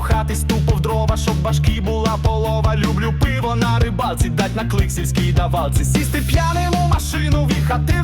три тупо в дрова, щоб башки була полова. Люблю пиво на рибалці, дать на клик сільській давалці. Сісти п'яним у машину, в'їхати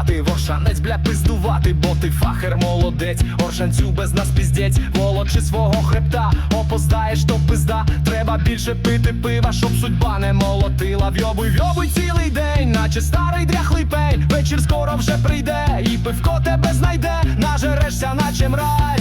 вже воршанець бля, пиздувати, бо ти фахер молодець, оршанцю без нас піздець, волочи свого хребта, опоздаєш, то пизда, треба більше пити пива, щоб судьба не молотила. Вйобуй, вйобуй цілий день, наче старий дряхлий пень. Вечір скоро вже прийде, і пивко тебе знайде, нажерешся, наче мразь.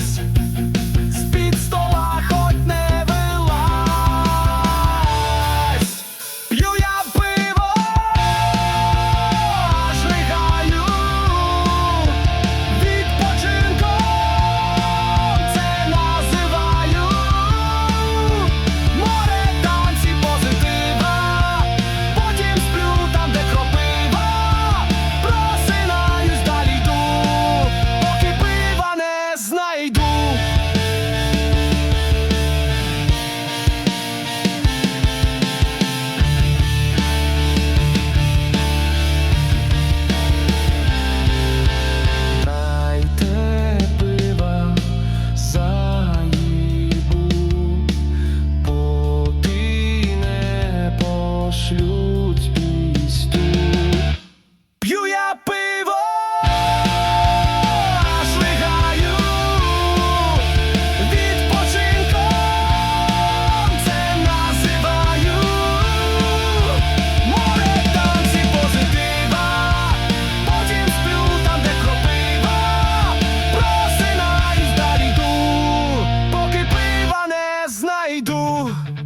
do.